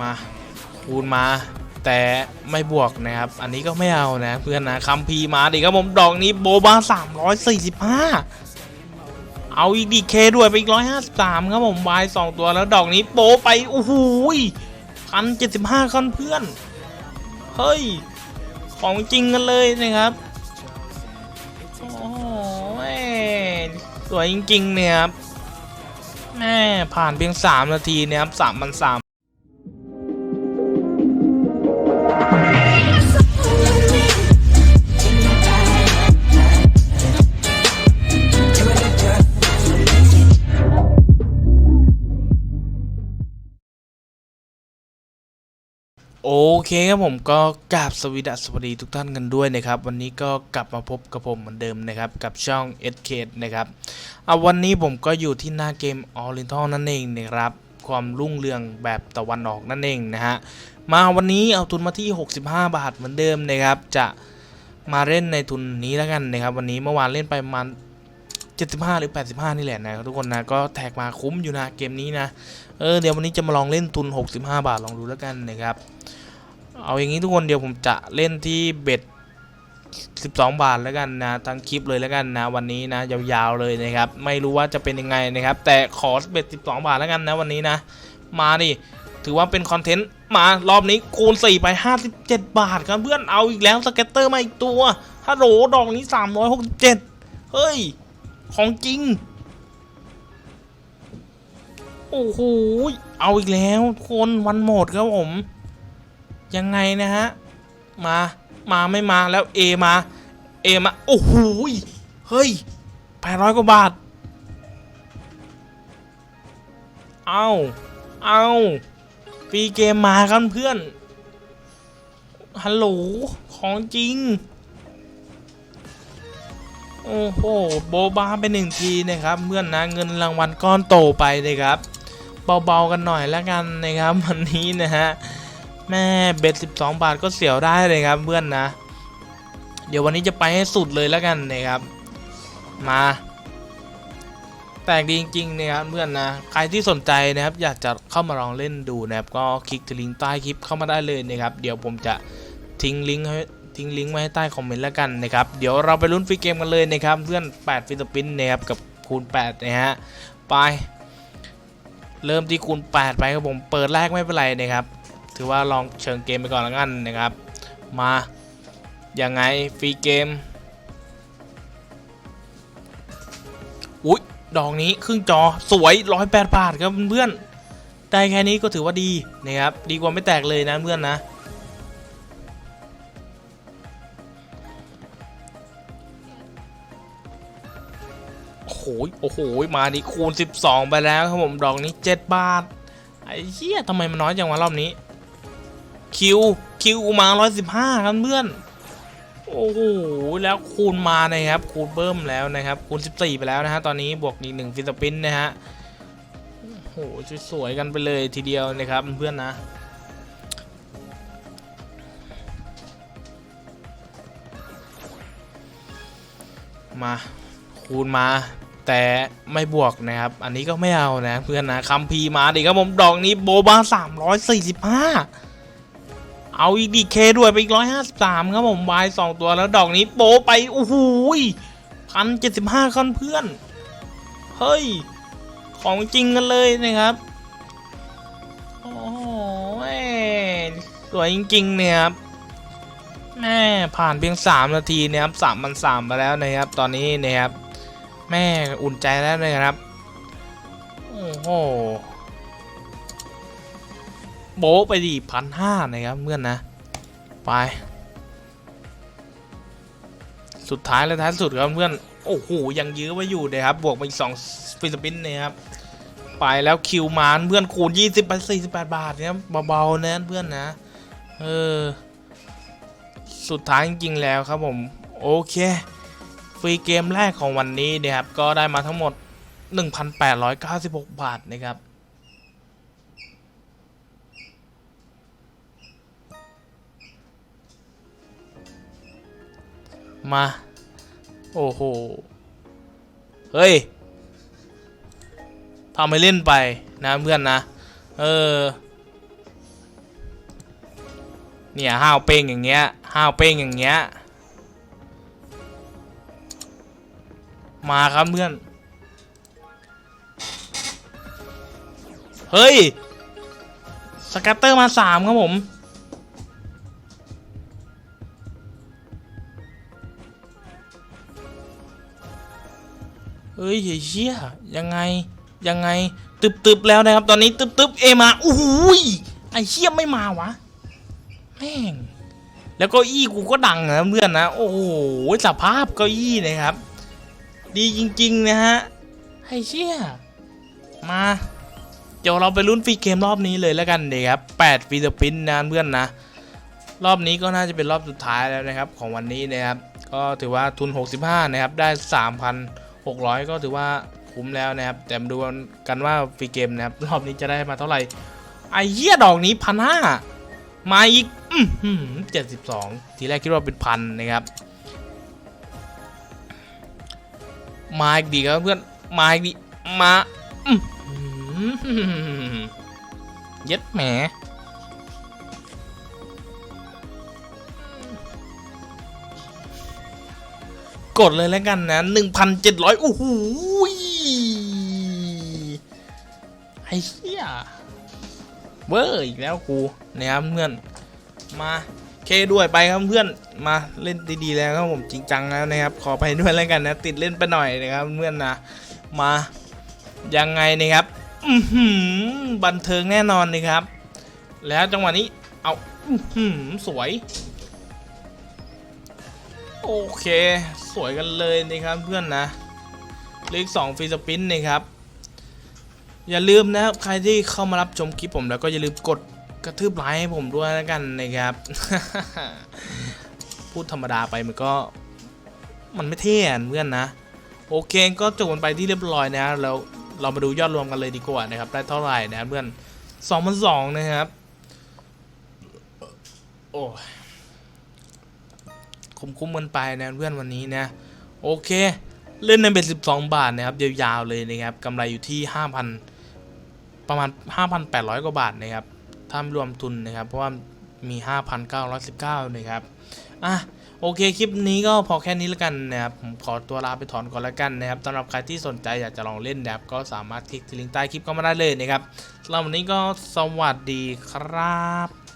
มาคูณมาแต่ไม่บวกนะครับ อันนี้ก็ไม่เอานะเพื่อนนะคัมพีมาดิครับผมดอกนี้โบบา345เอาอีกดีเคด้วยไปอีก153ครับผมวายสองตัวแล้วดอกนี้โปไปโอ้โหพันเจ็ดสิบห้าคนเพื่อน เฮ้ย ของจริงกันเลยนะครับ โอ้โหแม่สวยจริงๆเนี่ยครับแม่ผ่านเพียง3นาทีเนี่ยครับ3มัน3 โอเคครับผมก็กราบสวีดัสสวัสดีทุกท่านกันด้วยนะครับ วันนี้ก็กลับมาพบกับผมเหมือนเดิมนะครับกับช่อง s k นะครับเอาวันนี้ผมก็อยู่ที่หน้าเกม Oriental นั่นเองนะครับความรุ่งเรืองแบบตะวันออกนั่นเองนะฮะมาวันนี้เอาทุนมาที่ 65 บาทเหมือนเดิมนะครับ จะมาเล่นในทุนนี้แล้วกันนะครับ วันนี้เมื่อวานเล่นไปประมาณ 75 หรือ 85 นี่แหละนะทุกคนนะ ก็แท็กมาคุ้มอยู่นะเกมนี้นะ เออเดี๋ยววันนี้จะมาลองเล่นทุน 65 บาทลองดูแล้วกันนะครับ เอาอย่างนี้ทุกคนเดี๋ยวผมจะเล่นที่เบ็ด12 บาทแล้วกันนะทั้งคลิปเลยแล้วกันนะ วันนี้นะยาวๆเลยนะครับ ไม่รู้ว่าจะเป็นยังไงนะครับ แต่ขอเบ็ด12 บาทแล้วกันนะวันนี้นะ มาดิถือว่าเป็นคอนเทนต์มารอบนี้คูณ4ไป 57 บาทครับเพื่อนเอาอีกแล้วสเก็ตเตอร์มาอีกตัวฮัลโหลดอกนี้ 367 เฮ้ย ของจริง โอ้โห เอาอีกแล้วทุกคนวันหมดครับผม ยังไงนะฮะ มา มาไม่มาแล้ว A มา A มา โอ้โห เฮ้ยแปดร้อยกว่าบาท เอาเอาฟรีเกมมากันเพื่อน ฮัลโหล ของจริง โอ้โหโบบาไปหนึ่งทีนะครับเพื่อนนะเงินรางวัลก้อนโตไปนะครับเบาๆกันหน่อยแล้วกันนะครับวันนี้นะฮะแม่เบ็ด12บาทก็เสียวได้เลยครับเพื่อนนะ เดี๋ยววันนี้จะไปให้สุดเลยแล้วกันนะครับ มาแตกดีจริงๆนะครับเพื่อนนะใครที่สนใจนะครับอยากจะเข้ามาลองเล่นดูนะครับก็คลิกที่ลิงก์ใต้คลิปเข้ามาได้เลยนะครับ เดี๋ยวผมจะทิ้งลิงก์ให้ ทิ้งลิงก์ไว้ให้ใต้คอมเมนต์แล้วกันนะครับ เดี๋ยวเราไปลุ้นฟรีเกมกันเลยนะครับ เพื่อน 8ฟิลิปปินส์นะครับกับคูณ 8 นะฮะ ไป เริ่มที่คูณ 8 ไปครับผม เปิดแรกไม่เป็นไรนะครับ ถือว่าลองเชิงเกมไปก่อนแล้วกันนะครับ มา ยังไงฟรีเกม อุ๊ย ดอกนี้ครึ่งจอสวย 108 บาทครับเพื่อนได้แค่นี้ก็ถือว่าดีนะครับ ดีกว่าไม่แตกเลยนะเพื่อนนะ โอ้โห มาดิคูณ 12 ไปแล้วครับผมดอกนี้ 7 บาท ไอ้เหี้ยทำไมมันน้อยจังวะรอบนี้ คิว คิวมา 115ครับเพื่อน โอ้โห แล้วคูณมานะครับ คูณเบิ้มแล้วนะครับ คูณ 14 ไปแล้วนะฮะ ตอนนี้บวกอีกหนึ่งฟิลิปินนะฮะ โอ้โหสวยๆกันไปเลยทีเดียวนะครับเพื่อนนะมาคูณมา แต่ไม่บวกนะครับ อันนี้ก็ไม่เอานะ เพื่อนนะคัมพีมาดิครับผมดอกนี้โบบา345เอาอีกดีเคด้วยไปอีก153ครับผมวายสองตัวแล้วดอกนี้โปไปโอ้โหพันเจ็ดสิบห้าคนเพื่อน เฮ้ย ของจริงกันเลยนะครับ โอ้โหแม่สวยจริงๆเนี่ยครับแม่ผ่านเพียง3นาทีนะครับสามมันสามไปแล้วนะครับ ตอนนี้นะครับ แม่อุ่นใจแล้วนะครับ โอ้โหโบไปดิพันห้านะครับเพื่อนนะ ไป สุดท้ายและท้ายสุดครับเพื่อน โอ้โห ยังยื้อไว้อยู่นะครับ บวกมาอีกสองฟิลิปปินส์นะครับ ไปแล้วคิวมานเพื่อนคูณ20ไป48บาทเนะครับเบาๆนะเพื่อนนะ เออ สุดท้ายจริงๆแล้วครับผม โอเค ฟรีเกมแรกของวันนี้นะครับก็ได้มาทั้งหมด 1,896 บาทนะครับมา โอ้โห เฮ้ยทำให้เล่นไปนะเพื่อนนะ เออ เนี่ยห้าวเป้งอย่างเงี้ยห้าวเป้งอย่างเงี้ย มาครับเพื่อน เฮ้ย สกัตเตอร์มาสามครับผม เฮ้ยเชี่ยยังไง ยังไง ตึบตึบแล้วนะครับ ตอนนี้ตึบตึบเอมาโอ้โหยไอเชี่ยไม่มาวะ แม่ง แล้วก็อี้กูก็ดังนะเพื่อนนะ โอ้โหสภาพเก้าอี้นะครับ ดีจริง ๆ นะฮะไอเชี่ยมา เดี๋ยวเราไปลุ้นฟรีเกมรอบนี้เลยแล้วกันเดี๋ยวครับ8ฟีสปินนะเพื่อนนะ รอบนี้ก็น่าจะเป็นรอบสุดท้ายแล้วนะครับของวันนี้นะครับ ก็ถือว่าทุน 65 นะครับ ได้ 3,600 ก็ถือว่าคุ้มแล้วนะครับ แต่มาดูกันว่าฟรีเกมนะครับ รอบนี้จะได้มาเท่าไหร่ ไอ้เหี้ยดอกนี้พันห้ามาอีกเจ็ดสิบสองทีแรกคิดว่าเป็นพันนะครับ มาอีกดีครับเพื่อนมาอีกดีมาเย็ดแหมกดเลยแล้วกันนะหนึ่งพันเจ็ดร้อยโอ้โหยไอ้เหี้ยเวอร์อีกแล้วกูนะครับเพื่อนมา เคด้วยไปครับเพื่อนมาเล่นดีๆแล้วครับผมจริงจังแล้วนะครับ ขอไปด้วยแล้วกันนะ ติดเล่นไปหน่อยนะครับเพื่อนนะมายังไงนะครับอืบันเทิงแน่นอนนะครับ แล้วจังหวะนี้เอาอื้อหือสวย โอเค สวยกันเลยนะครับเพื่อนนะเลขสองฟรีสปินนะครับ อย่าลืมนะครับ ใครที่เข้ามารับชมคลิปผมแล้วก็อย่าลืมกด กระทืบไลค์ให้ผมด้วยแล้วกันนะครับ พูดธรรมดาไปมันก็ มันไม่เท่เพื่อนนะ โอเคก็จบกันไปที่เรียบร้อยนะแล้วเรามาดูยอดรวมกันเลยดีกว่านะครับ ได้เท่าไหร่นะเพื่อนสองพันสองนะครับ โอ้ยคุ้มๆกันไปนะเพื่อนวันนี้นะ โอเค เล่นในเป็น12บสองบาทนะครับยาวๆเลยนะครับกำไรอยู่ที่5,000ประมาณ 5,800 กว่าบาทนะครับ ถ้ามรวมทุนนะครับ เพราะว่ามี 5,919นะครับอะโอเค คลิปนี้ก็พอแค่นี้แล้วกันนะครับ ผมขอตัวลาไปถอนก่อนแล้วกันนะครับสำหรับใครที่สนใจอยากจะลองเล่นนะครับ ก็สามารถคลิกที่ลิงก์ใต้คลิปก็มาได้เลยนะครับสำหรับวันนี้ก็สวัสดีครับ